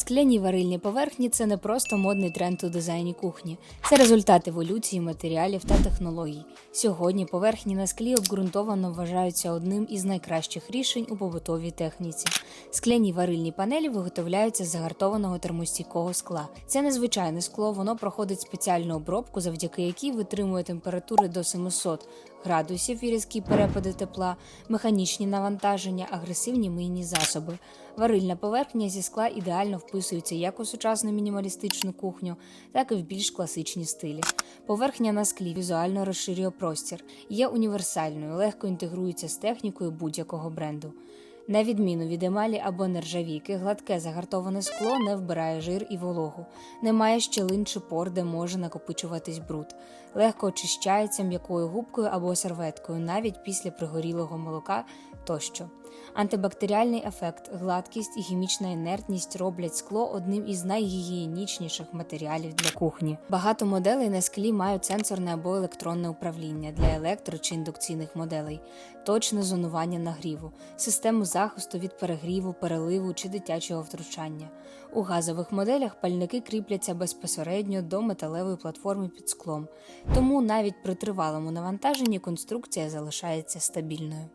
Скляні варильні поверхні це не просто модний тренд у дизайні кухні, це результат еволюції матеріалів та технологій. Сьогодні поверхні на склі обґрунтовано вважаються одним із найкращих рішень у побутовій техніці. Скляні варильні панелі виготовляються з загартованого термостійкого скла. Це незвичайне скло, воно проходить спеціальну обробку, завдяки якій витримує температури до 700 градусів і різкі перепади тепла, механічні навантаження, агресивні мийні засоби. Варильна поверхня зі скла ідеально вписується як у сучасну мінімалістичну кухню, так і в більш класичні стилі. Поверхня на склі візуально розширює простір, є універсальною, легко інтегрується з технікою будь-якого бренду. На відміну від емалі або нержавійки, гладке загартоване скло не вбирає жир і вологу, немає щелин чи пор, де може накопичуватись бруд, легко очищається м'якою губкою або серветкою, навіть після пригорілого молока тощо. Антибактеріальний ефект, гладкість і хімічна інертність роблять скло одним із найгігієнічніших матеріалів для кухні. Багато моделей на склі мають сенсорне або електронне управління для електро чи індукційних моделей, точне зонування нагріву, систему захисту від перегріву, переливу чи дитячого втручання. У газових моделях пальники кріпляться безпосередньо до металевої платформи під склом, тому навіть при тривалому навантаженні конструкція залишається стабільною.